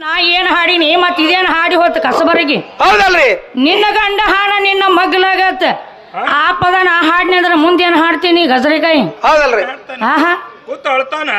ನಾ ಏನ್ ಹಾಡಿನಿ ಮತ್ ಇದೇನ್ ಹಾಡಿ ಹೋತ ಕಸಬರಗಿ? ಹೌದಲ್ರಿ. ನಿನ್ನ ಗಂಡ ಹಾಡ ನಿನ್ನ ಮಗ್ಲಾಗತ್ತ ಆ ಪದ ನಾ ಹಾಡ್ನಿ ಅಂದ್ರೆ ಮುಂದೇನ್ ಹಾಡ್ತೀನಿ ಗಜರಿಕಾಯಿ? ಹೌದಲ್ರಿ. ಹಾ ಕೂತು ಅಳ್ತಾನ.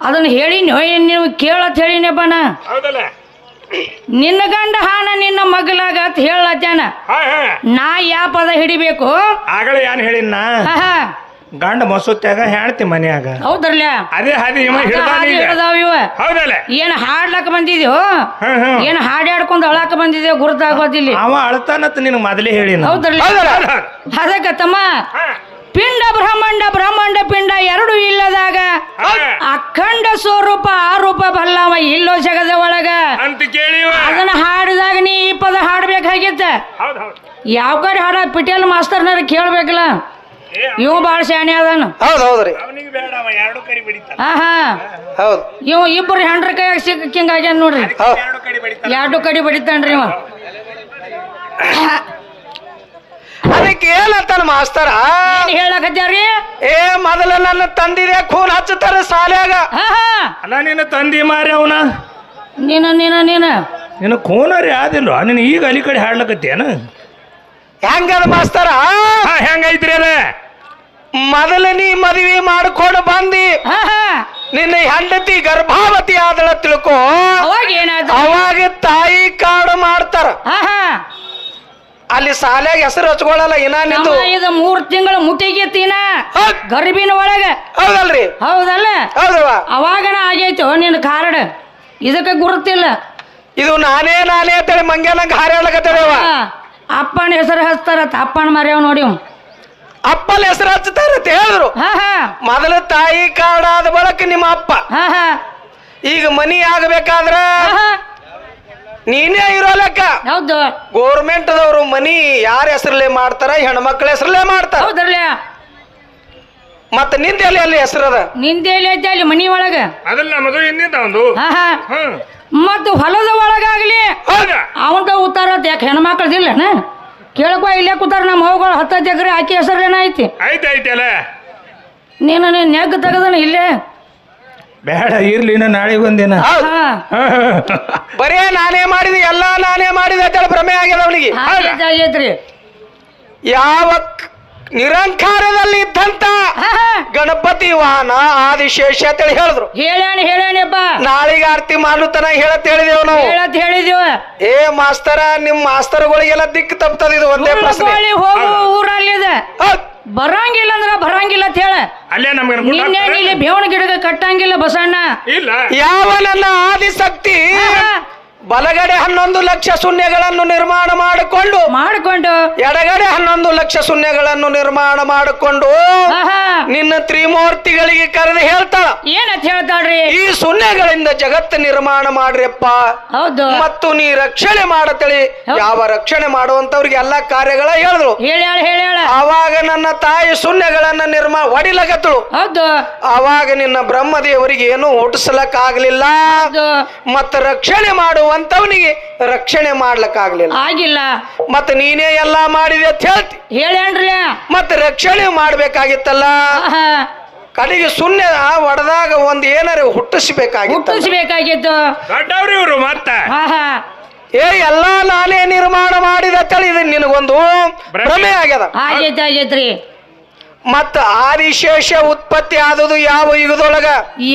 ಅದನ್ನ ಹೇಳಿನಿ ಏನ್ ನೀವು ಕೇಳತ್ ಹೇಳಿನಪ್ಪ ನಾ. ಹೌದಲ್ಲ. ನಿನ್ನ ಗಂಡ ಹಾನ ನಿನ್ನ ಮಗ್ಲಾಗತ್ ಹೇಳತ್ಯಾನ. ಹಾ ಹಾ. ನಾ ಯಾ ಪದ ಹಿಡಿಬೇಕು? ಆಗಲೇ ಏನ್ ಹೇಳಿನ? ಗಂಡ ಮಸೂತ್ಯಾಗ ಹೆಣ್ತಿ ಮನ್ಯಾಗ. ಹೌದ್ರಲ್ಲ? ಅದೇ ಹಾದಿ ಇವ ಹಿಡ್ದಾನ ಈಗ. ಹಿಡ್ದಾವ ಇವ. ಹೌದಲ್ಲ? ಏನ್ ಹಾಡ್ಲಕ್ ಬಂದಿದ್ಯೋ? ಏನ್ ಹಾ. ಏನ್ ಹಾಡ್ಯಾಡ್ಕೊಂಡ್ ಅಳಾಕ ಬಂದಿದ್ಯೋ ಗುರುತಾಗೋದಿಲ್ಲ? ಅವ ಅಳ್ತಾನತ್ ನಿನಗ್ ಮೊದಲೇ ಹೇಳಿನ. ಹೌದ್ರಲ್ಲ? ಹೌದಲ್ಲ ಅದಕ್ಕ ತಮ್ಮ ಪಿಂಡ ಬ್ರಹ್ಮಾಂಡ ಬ್ರಹ್ಮಾಂಡ ಪಿಂಡ ಎರಡು ಇಲ್ಲದಾಗ ಅಖಂಡ ಸ್ವರೂಪ ಆರೂಪ ಬಲ್ಲವ ಇಲ್ಲೋ ಜಗದ ಒಳಗ. ಅಂತ ಅದನ್ನ ಹಾಡಿದಾಗ ನೀ ಈ ಪದ ಹಾಡ್ಬೇಕಾಗಿತ್ತ? ಹೌದ್ ಹೌದ್. ಯಾವ ಕಡೆ ಹಾಡ? ಪಿಟೇಲ್ ಮಾಸ್ತರ್ನಾರ ಕೇಳ್ಬೇಕಲ್ಲ. ಇವ ಬಾಳ ಶಾಣೆ ಅದಾನ. ಹೌದ್ ಹೌದ್ರಿ ಅವನಿಗೆ ಬೇಡ ಅವ ಎರಡು ಕಡೆ ಬಡಿತಾನ. ಆಹಾ. ಹೌದ್. ಇವ ಇಬ್ಬರು ಹೆಂಡ್ರ ಕೈಯಾಗ ಸಿಕ್ಕಿಂಗ್ ಆಗ್ಯಾನ ನೋಡ್ರಿ. ಹೌದ್. ಎರಡು ಕಡೆ ಬಡಿತಾನ. ಎರಡು ಕಡೆ ಬಡಿತಾನ್ರಿ ಇವ. ಅದಕ್ಕೆ ಏನಂತಾನ ಮಾಸ್ತರ? ಹೇಳಕತ್ಯಾರಿ? ಏ ಮೊದಲ ನನ್ನ ತಂದಿದೆ ಖೂನ್ ಹಚ್ಚತಾರ ಸಾಲ್ಯಾಗ. ಹಾ ಅಲ್ಲ ನಿನ್ನ ತಂದಿ ಮಾರಿ ಅವನ? ನೀನ ನೀನ ನೀನ. ನಿನ್ನ ಕೋನರಿ ಆದಿಲ್ಲ ನಿನ್ನ ಈಗ ಅಲ್ಲಿ ಕಡೆ ಹಾಡ್ಲಕತ್ತೇನ ಹೆಂಗದ ಮಾಸ್ತರ? ಹೆಂಗ ಮೊದಲ ನೀ ಮದುವೆ ಮಾಡ್ಕೊಂಡು ಬಂದಿ. ನಿನ್ನ ಹೆಂಡತಿ ಗರ್ಭಾವತಿ ಆದಳ ತಿಳ್ಕೋ. ಅವಾಗ ಏನಾಯ್ತು ಅವಾಗ ತಾಯಿ ಕಾಡು ಮಾಡ್ತಾರ. ಅಲ್ಲಿ ಸಾಲ್ಯಾಗ ಹೆಸರು ಹಚ್ಕೊಳ್ಳಲ್ಲ ಇನ್ನ ನಿಂದು. ಇದು ಮೂರ್ ತಿಂಗಳು ಮುಟ್ಟಿಗೆತ್ತಿನ ಗರ್ಭಿನ ಒಳಗ. ಹೌದಲ್ರಿ. ಹೌದಲ್ಲ? ಹೌದಲ್ವಾ ಅವಾಗನ ಆಗೈತು ನಿನ್ನ ಕಾರ್ಡ್. ಇದಕ್ಕೆ ಗುರುತಿಲ್ಲ. ಇದು ನಾನೇ ನಾನೇ ಅಂತೇಳಿ ಮಂಗ್ಯಾನಂಗ ಹಾರಾಡ್ಲಕತ್ತೇವ ಅಪ್ಪನ ಹೆಸರು ಹಚ್ತಾರತ್ತ ಅಪ್ಪನ ಮರ್ಯಾವ ನೋಡಿ ಇವ್. ಅಪ್ಪನ ಹೆಸರು ಹಚ್ಚುತ್ತಾರೆ ಅಂತ ಹೇಳಿದ್ರು. ಹಾ ಹಾ. ಮೊದಲ ತಾಯಿ ಕಾಡಾದ ಬಳಕ ನಿಮ್ಮ ಅಪ್ಪ. ಹಾ ಹಾ. ಈಗ ಮನಿ ಆಗಬೇಕಾದ್ರೆ. ನೀನೇ ಇರೋ ಲೆಕ್ಕ. ಹೌದು. ಗೋರ್ಮೆಂಟ್ದವರು ಮನಿ ಯಾರ ಹೆಸರಲ್ಲೇ ಮಾಡ್ತಾರ ಹೆಣ್ಮಕ್ಳ ಹೆಸರಲ್ಲೇ ಮಾಡ್ತಾರ? ಹೌದ್ರಲ್ಲ. ಮತ್ತ ನಿಂದೆಲ್ಲಿ ಅಲ್ಲಿ ಹೆಸರದ ನಿಂದೇಲಿ ಐತೆ ಅಲ್ಲಿ ಮನಿ ಒಳಗ? ಅದಲ್ಲ ನಮ್ಮದು ಹಿಂದಿಂದ ಒಂದು. ಹಾ ಹಾ. ಹ್ಮ್. ಮತ್ತು ಹೊಲದ ಒಳಗಾಗ್ಲಿ ಹೌದಾ? ಅವಂತ ಉತ್ತಾರ ಯಾಕೆ ಹೆಣ್ಮಕ್ಳದಿಲ್ಲ ಕೇಳಕೋ ಇಲ್ಲೇ ಕೂತಾರ ನಮ್ಮ ಹೋಗಳು ಹತ್ತತ್ತು ಎಕರೆ ಆಕಿ ಹೆಸರೇನ ಐತಿ? ಐತೆ ಐತಲ್ಲ ನೀನು ನೀನು ನೆಗ್ ತೆಗದನ ಇಲ್ಲೇ? ಬೇಡ ಇರ್ಲಿ ನಾ ನಾಳೆ ಒಂದಿನ. ಹೌದ್. ಹಾ ಬರೇ ನಾನೇ ಮಾಡಿದೆ ಎಲ್ಲಾ ನಾನೇ ಮಾಡಿದೆ ಅಂತೇಳಿ ಭ್ರಮೆ ಆಗ್ಯದ ಅವನಿಗೆ. ಯಾವ ಕ್- ನಿರಂಕಾರದಲ್ಲಿ ಇದ್ದಂತ ಗಣಪತಿ ವಾಹನ ಆದಿಶೇಷ ಅಂತೇಳಿ ಹೇಳಿದ್ರು. ಹೇಳ್ಯಾಣ ಹೇಳ್ಯಾಣಪ್ಪ ನಾಳಿಗೆ ಆರತಿ ಮಾಡ್ಲತನ ಹೇಳತ್ ಹೇಳಿದೇವ್ ನಾವು. ಹೇಳತ್ ಹೇಳಿದೇವ. ಏ ಮಾಸ್ತರ ನಿಮ್ ಮಾಸ್ತರ್ಗಳಿಗೆಲ್ಲ ದಿಕ್ಕು ತಪ್ತದ ಇದು ಒಂದೇ ಪ್ರಶ್ನೆ. ಹೋಗು ಊರಲ್ಲಿದೆ. ಬರಂಗಿಲ್ಲ ಅಂದ್ರ ಬರಂಗಿಲ್ಲ ಅಂತ ಹೇಳ. ಅಲ್ಲೇ ನಮ್ಗೆ ನಿನ್ನೆ ಇಲ್ಲಿ ಬೇವಣ ಗಿಡಗ ಕಟ್ಟಂಗಿಲ್ಲ ಬಸಣ್ಣ. ಇಲ್ಲ. ಯಾವ ನನ್ನ ಆದಿಶಕ್ತಿ? ಬಲಗಡೆ ಹನ್ನೊಂದು ಲಕ್ಷ ಶೂನ್ಯಗಳನ್ನು ನಿರ್ಮಾಣ ಮಾಡಿಕೊಂಡು ಮಾಡ್ಕೊಂಡು ಹನ್ನೊಂದು ಲಕ್ಷ ಶೂನ್ಯಗಳನ್ನು ನಿರ್ಮಾಣ ಮಾಡಿಕೊಂಡು ನಿನ್ನ ತ್ರಿಮೂರ್ತಿಗಳಿಗೆ ಕರೆದು ಹೇಳ್ತಾಳ ಏನಂತ ಹೇಳ್ತಾಳ್ರಿ? ಈ ಶೂನ್ಯಗಳಿಂದ ಜಗತ್ತು ನಿರ್ಮಾಣ ಮಾಡ್ರಿಯಪ್ಪ. ಹೌದು. ಮತ್ತು ನೀ ರಕ್ಷಣೆ ಮಾಡತಳಿ ಯಾವ ರಕ್ಷಣೆ ಮಾಡುವಂತವ್ರಿಗೆ ಎಲ್ಲಾ ಕಾರ್ಯಗಳ ಹೇಳಿದ್ರು. ಅವಾಗ ನನ್ನ ತಾಯಿ ಶೂನ್ಯಗಳನ್ನ ನಿರ್ಮಾಣ ಹೊಡಿಲಕತ್ತಳು ಹೌದು. ಆವಾಗ ನಿನ್ನ ಬ್ರಹ್ಮದೇವರಿಗೆ ಏನು ಹುಟ್ಟಿಸ್ಲಕ್ ಆಗ್ಲಿಲ್ಲ ಮತ್ತ ರಕ್ಷಣೆ ಮಾಡುವಂತವನಿಗೆ ರಕ್ಷಣೆ ಮಾಡ್ಲಕ್ ಆಗ್ಲಿಲ್ಲ ಆಗಿಲ್ಲ. ಮತ್ತ ನೀನೇ ಎಲ್ಲಾ ಮಾಡಿದೆ ಅಂತ ಹೇಳ್ತಿ ಹೇಳ್ಯಾನ್ರಿ. ಮತ್ತೆ ರಕ್ಷಣೆ ಮಾಡ್ಬೇಕಾಗಿತ್ತಲ್ಲ. ಆಹಾ. ಕಡೆಗೆ ಆ ಒಡೆದಾಗ ಒಂದ್ ಏನಾರ ಹುಟ್ಟಿಸ್ಬೇಕಾಗಿತ್ತ ಹುಟ್ಟಿಸ್ಬೇಕಾಗಿತ್ತು. ದೊಡ್ಡವ್ರು ಇವ್ರು ಮತ್ತ? ಆಹಾ. ಏ ಎಲ್ಲಾ ನಾನೇ ನಿರ್ಮಾಣ ಮಾಡಿದ ತಳಿ ಇದು ನಿನಗೊಂದು ಭ್ರಮೆ ಆಗ್ಯದ. ಆಗೈತೆ ಆಗೈತ್ರಿ ಮತ್ತ ಆದಿಶೇಷ ಉತ್ಪತ್ತಿ ಆದದು ಯಾವ ಯುಗದೊಳಗ?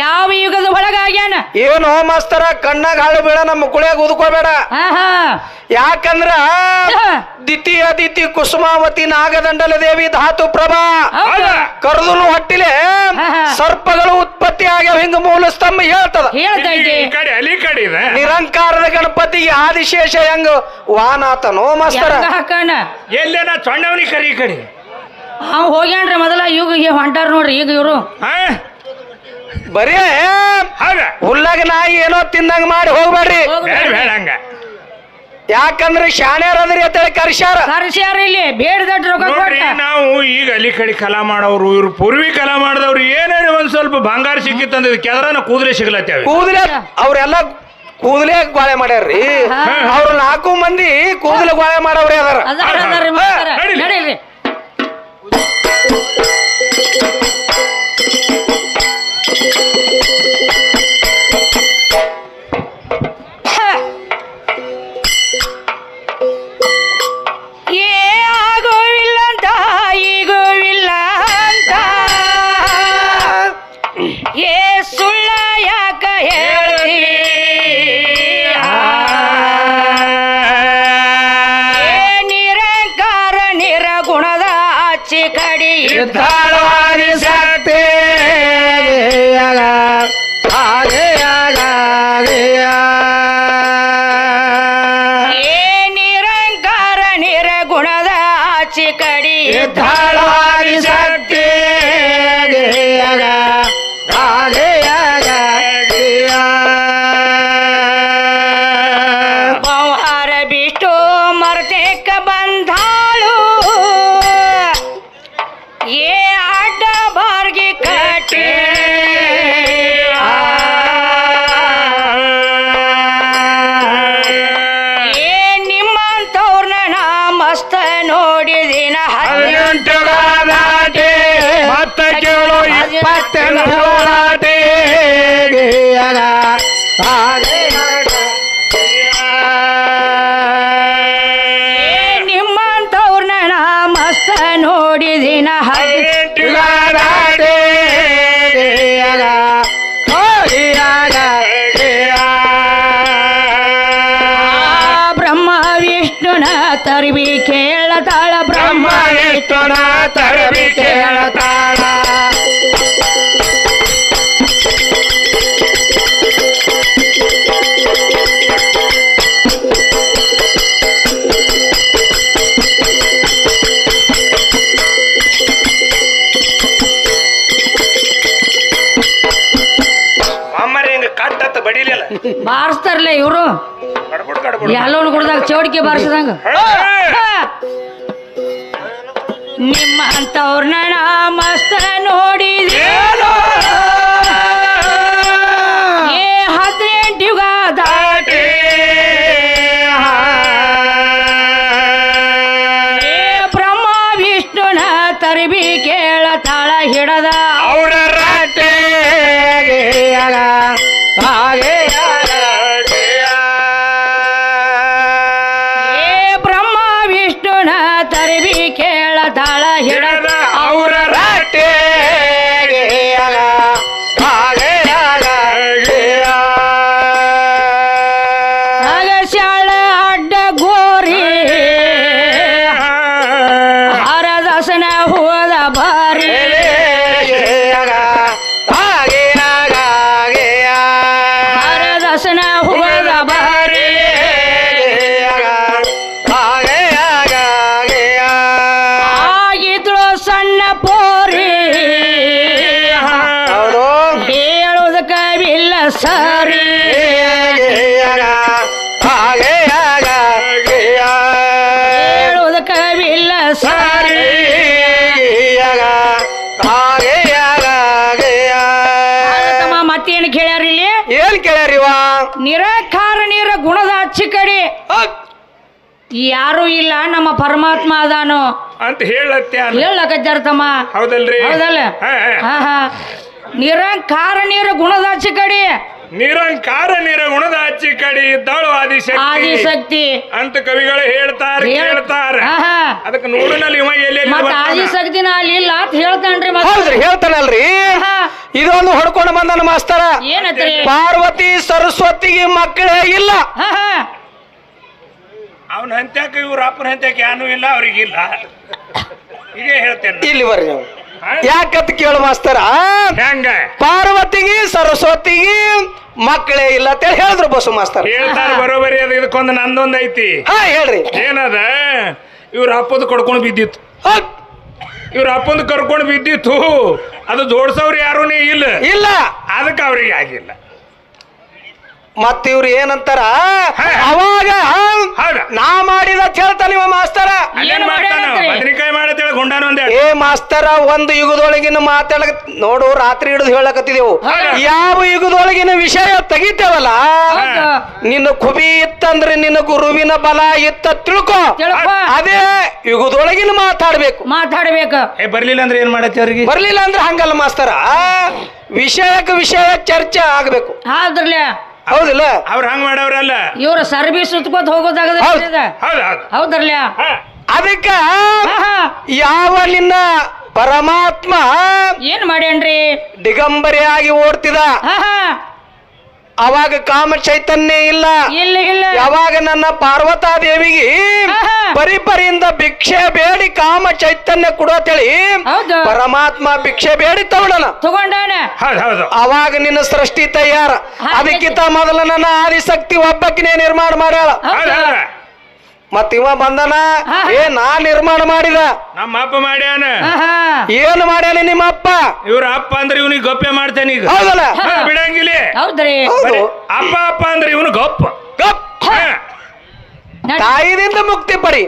ಯಾವ ಯುಗದ ಒಳಗ ಆಗ್ಯಾನ ಏನು ಮಾಸ್ತರ ಕಣ್ಣಾಗ ಹಾಳು ಬೀಳ ನಮ್ಮ ಕುಳಿಯಾಗ ಉದ್ಕೋಬೇಡ. ಆಹಾ. ಯಾಕಂದ್ರ ದಿತಿ ಅದಿತಿ ಕುಸುಮಾವತಿ ನಾಗದಂಡಲ ದೇವಿ ಧಾತು ಪ್ರಭಾ. ಹೌದು. ಕರ್ದುನು ಹೊಟ್ಟಿಲೆ. ಸರ್ಪಗಳು ಉತ್ಪತ್ತಿ ಆಗ್ಯಾವ ಹಿಂಗ ಮೂಲ ಸ್ತಂಭ ಹೇಳ್ತದ. ಹೇಳ್ತೈತಿ. ಈ ಕಡೆ ಅಲ್ಲಿ ಈ ಕಡೆ ಇದೆ. ನಿರಂಕಾರದ ಗಣಪತಿಗೆ ಆದಿಶೇಷ ಹೆಂಗ ವಾನಾತನೋ ಮಾಸ್ತರ. ಹಾಕಣ ಎಲ್ಲೇನ ಸೊಣ್ಣವನಿ ಕರಿ ಈ ಕಡೆ? ಅವ್ ಹೋಗ್ಯಾನ್ರಿ ಮೊದಲ. ಈಗ ಈಗ ಹೊಂಟಾರ ನೋಡ್ರಿ ಈಗ ಇವರು. ಬರೀ ಬರೇ ಹೌದ? ಹುಲ್ಲಾಗ ನಾಯಿ ಏನೋ ತಿಂದಂಗ ಮಾಡಿ ಹೋಗ್ಬೇಡ್ರಿ. ಬೇಡ ಬೇಡ ಹಂಗ. ಯಾಕಂದ್ರೆ ಶಾಣ್ಯಾರ ಅದ್ರಿ ಅಂತೇಳಿ ಕರ್ಸ್ಯಾರ. ಕರ್ಸ್ಯಾರ ಇಲ್ಲಿ ಬೇಡದ ರೊಕ್ಕ ನೋಡ್ರಿ ಕೊಟ್ಟ. ನಾವು ಈಗ ಅಲ್ಲಿ ಕಡೆ ಕಲಾ ಮಾಡೋರು ಇವ್ರು ಪೂರ್ವಿ ಕಲಾ ಮಾಡಿದವ್ರು ಏನೇನು ಒಂದ್ ಸ್ವಲ್ಪ ಬಂಗಾರ ಸಿಕ್ಕಿತ್ತಂದ್ರೆ ಕೆದ್ರನ ಕೂದಲೇ ಸಿಗ್ಲತ್ತೇವೆ ಕೂದಲೇ ಅವ್ರೆಲ್ಲ ಕೂದಲೇ ಗೋಳೆ ಮಾಡ್ಯಾರ್ರಿ. ಅವ್ರು ನಾಲ್ಕು ಮಂದಿ ಕೂದಲು ಗೋಳೆ ಮಾಡವ್ರಿ ಅದಾರ. ಅದಾರ. ನಡೀಲಿ. ನಡೀಲಿ. Música ಬಂದಾಳು. ಏ ಅಡ್ಡ ಬಾರ್ಗಿ ಕಟ್ಟೆ. ನೋಡಿದಿನ ಹದಿನೆಂಟು. ಮತ್ತೆ ಕೇಳು ಇಪ್ಪತ್ತೆರಡು ವಿಷ್ಣುನ ತರ್ವಿ ಕೇಳತಾಳ ಬ್ರಹ್ಮ ಬ್ರಹ್ಮ ಎಷ್ಟನ ತರವಿ ಕೇಳತಾಳ ಅಮ್ಮರಿ ಹಿಂಗ ಕಟ್ಟತ್ತ ಬಡಿಲಿಲ್ಲ ಬಾರಿಸ್ತಾರಲ್ಲ ಇವರು ಕಡ್ಬಿಡು ಗುಡ್ದಾಗ ಚೌಡಿಕೆ ಬಾರಿಸಿದಂಗ? ನಿಮ್ಮ ಅಂತವ್ರನ್ನ ಮಸ್ತ ನೋಡಿದಿ. ತರ್ಬಿ ಕೇಳತಾಳ ಹಿಡದ ಅವರ ರಾಟೆ ಅಗಸ್ಯಾಳ ಅಡ್ಡ ಗೋರಿ ಹರದಸನ ಹೋದ ಬಾರಿ ಸರಿ. ಹೇಳುವುದಕ್ಕ ಬಿಲ್ಲ ಸರಿ. ತಮ್ಮ ಮತ್ತೇನು ಕೇಳ್ಯಾರ ಇಲ್ಲಿ? ಏನ್ ಕೇಳ್ಯಾರಿವ? ನಿರಾಕಾರ ನೀರ ಗುಣದ ಅಚ್ಚಿ ಕಡೆ. ಯಾರು ಇಲ್ಲ ನಮ್ಮ ಪರಮಾತ್ಮ ಅದಾನು. ಅಂತ ಹೇಳತ್ತೆ ಹೇಳಕತ್ತಾರ ತಮ್ಮ ಹೌದಲ್ರಿ? ಹೌದಲ್ಲ? ಹಾ, ಹಾ. ನಿರಂಕಾರ ನೀರ ಗುಣದಾಚಿ ಕಡೆ. ನಿರಂಕಾರ ನಿರಗುಣದ ಅಚ್ಚಿ ಕಡಿ ಇದ್ದಾಳು ಆದಿಶಕ್ತಿ. ಆದಿಶಕ್ತಿ. ಅಂತ ಕವಿಗಳು ಹೇಳ್ತಾರೆ ಹೇಳ್ತಾರೆ. ಅದಕ್ಕೆ ನೋಡಿನಲ್ಲಿ ಇವ ಎಲ್ಲಿ ಮತ್ತ ಆದಿಶಕ್ತಿನ ಅಲ್ಲಿ ಇಲ್ಲ ಅಂತ ಹೇಳ್ತಾನ್ರಿ ಮತ್ತ. ಹೌದ್ರಿ ಹೇಳ್ತಾನಲ್ರಿ. ಇದೊಂದು ಹೊಡ್ಕೊಂಡು ಬಂದ ಮಾಸ್ತರ. ಏನತ್ರಿ? ಪಾರ್ವತಿ ಸರಸ್ವತಿಗೆ ಮಕ್ಕಳೇ ಇಲ್ಲ. ಹಾ ಹಾ ಅವನ ಹಂತ್ಯಾಕ ಇವ್ರ ಅಪ್ಪನ ಹಂತ್ಯಾಕ ಯಾನು ಇಲ್ಲ ಅವ್ರಿಗಿಲ್ಲ. ಇದೇ ಹೇಳ್ತೇನೆ ಇಲ್ಲಿ ಬರ್ರಿ ನೀವು? ಯಾಕಂತ ಕೇಳು ಮಾಸ್ತರ? ಹೆಂಗ? ಪಾರ್ವತಿಗೆ ಸರಸ್ವತಿಗೆ ಮಕ್ಕಳೇ ಇಲ್ಲ ಅಂತ ಹೇಳಿ ಹೇಳಿದ್ರು ಬಸು ಮಾಸ್ತರ್. ಹೇಳ್ತಾರೆ ಬರೋಬರಿ ಅದು ಇದಕ್ಕೊಂದು ನಂದೊಂದ್ ಐತಿ. ಹಾ ಹೇಳ್ರಿ. ಏನದ? ಇವ್ರ ಅಪ್ಪದ ಕಡ್ಕೊಂಡು ಬಿದ್ದಿತ್ತು. ಇವ್ರ ಅಪ್ಪಂದು ಕರ್ಕೊಂಡು ಬಿದ್ದಿತ್ತು. ಅದು ಜೋಡ್ಸವ್ರು ಯಾರೂ ಇಲ್ಲ. ಇಲ್ಲ. ಅದಕ್ಕೆ ಅವ್ರಿಗೆ ಆಗಿಲ್ಲ. ಮತ್ತ ಇವ್ರು ಏನಂತಾರ? ಹಾ. ಅವಾಗ ನಾ ಮಾಡಿದ ಹೇಳ್ತಾನೆ ಮಾಸ್ತಾರ. ಏನು ಮಾಡ್ತಾನ ಮಾಸ್ತರ ಒಂದು ಯುಗದೊಳಗಿನ ಮಾತಾಡಕ ನೋಡು ರಾತ್ರಿ ಹಿಡಿದು ಹೇಳಕತ್ತಿದೆವು. ಯಾವ ಯುಗದೊಳಗಿನ ವಿಷಯ ತೆಗಿತೇವಲ್ಲ? ನಿನ್ನ ಕುಬಿ ಇತ್ತಂದ್ರೆ ನಿನ್ನ ಗುರುವಿನ ಬಲ ಇತ್ತ ತಿಳ್ಕೊ. ಅದೇ ಯುಗದೊಳಗಿನ ಮಾತಾಡ್ಬೇಕು. ಮಾತಾಡ್ಬೇಕು. ಏ ಬರ್ಲಿಲ್ಲ ಅಂದ್ರೆ ಏನ್ ಮಾಡತ್ತೆ ಅವ್ರಿಗೆ? ಬರ್ಲಿಲ್ಲ ಅಂದ್ರೆ ಹಂಗಲ್ಲ ಮಾಸ್ತರ. ವಿಷಯಕ್ಕೆ ವಿಷಯ ಚರ್ಚೆ ಆಗ್ಬೇಕು. ಹೌದ್ರಲ್ಲ ಹೌದಿಲ್ಲ? ಅವ್ರ ಹಂಗ ಮಾಡವ್ರಲ್ಲ. ಇವ್ರ ಸರ್ವಿಸ್ ಹೋಗೋದಾಗದ ಹೌದ್. ಅದಕ್ಕ ಯಾವ ನಿನ್ನ ಪರಮಾತ್ಮ ಏನ್ ಮಾಡ್ಯಾನ್ರಿ? ದಿಗಂಬರಿಯಾಗಿ ಓಡ್ತಿದ? ಹಾ ಹಾ ಅವಾಗ ಕಾಮ ಚೈತನ್ಯ ಇಲ್ಲ. ಇಲ್ಲ ಇಲ್ಲ. ಯಾವಾಗ ನನ್ನ ಪಾರ್ವತಾ ದೇವಿಗೆ ಆಹಾ. ಪರಿಪರಿಯಿಂದ ಭಿಕ್ಷೆ ಬೇಡಿ ಕಾಮ ಚೈತನ್ಯ ಕೊಡೋತೇಳಿ ಹೌದು. ಪರಮಾತ್ಮ ಭಿಕ್ಷೆ ಬೇಡಿ ತಗೊಂಡನ. ತಗೊಂಡಾನ? ಅವಾಗ ನಿನ್ನ ಸೃಷ್ಟಿ ತಯಾರ. ಅದಕ್ಕಿಂತ ಮೊದಲ ನನ್ನ ಆದಿಶಕ್ತಿ ಒಬ್ಬಕ್ಕಿನೇ ನಿರ್ಮಾಣ ಮಾಡ್ಯಾಳ. ಮತ್ ಇವ ಬಂದನ. ಏ ನಾ ನಿರ್ಮಾಣ ಮಾಡಿದ. ನಮ್ಮ ಅಪ್ಪ ಮಾಡ್ಯಾನ? ಏನ್ ಹಾ. ಏನು ಮಾಡ್ಯಾನ ನಿಮ್ಮ ಅಪ್ಪ? ಇವ್ರ ಅಪ್ಪ ಅಂದ್ರೆ ಇವನಿಗೆ ಗೊಪ್ಪೆ ಮಾಡ್ತೇನೆ ಈಗ. ಹೌದಲ್ಲ? ಬಿಡಂಗಿಲ್ಲ. ಹೌದ್ರಿ. ಹೌದು. ಅಪ್ಪ ಅಪ್ಪ ಅಂದ್ರೆ ಇವನು ಗೊಪ್ಪ. ಗಪ್. ತಾಯಿದಿಂದ ಮುಕ್ತಿ ಪಡಿ.